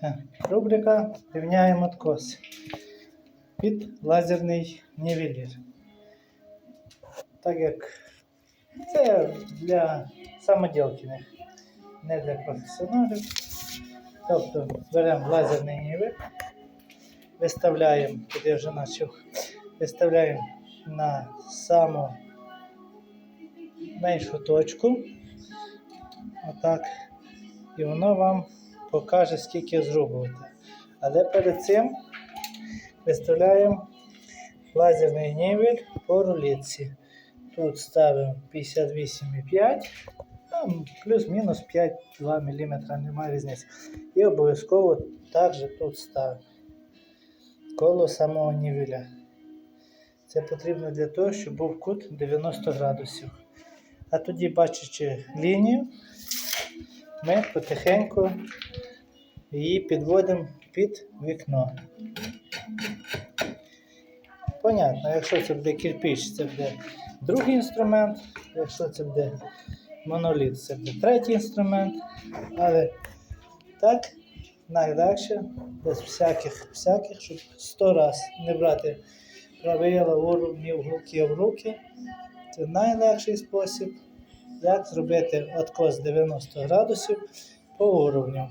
Так, рубрика Рівняємо откос під лазерний нівелір. Так як це для самоділкіних, не для професіоналів. Тобто беремо лазерний нівель, виставляємо, я вже почав, виставляємо на саму меншу точку. Отак. І воно вам покаже, скільки зрубувати. Але перед цим виставляємо лазерний нівель по рулетці. Тут ставимо 58,5, там плюс-мінус 5-2 мм, немає різниці. І обов'язково також тут ставимо коло самого нівеля. Це потрібно для того, щоб був кут 90 градусів. А тоді, бачачи лінію, ми потихеньку її підводимо під вікно. Понятно, якщо це буде кирпич, це буде другий інструмент, якщо це буде моноліт, це буде третій інструмент. Але так найлегше, без всяких, всяких, щоб сто раз не брати правила уровні в руки в руки. Це найлегший спосіб, як зробити откос 90 градусів по уровню.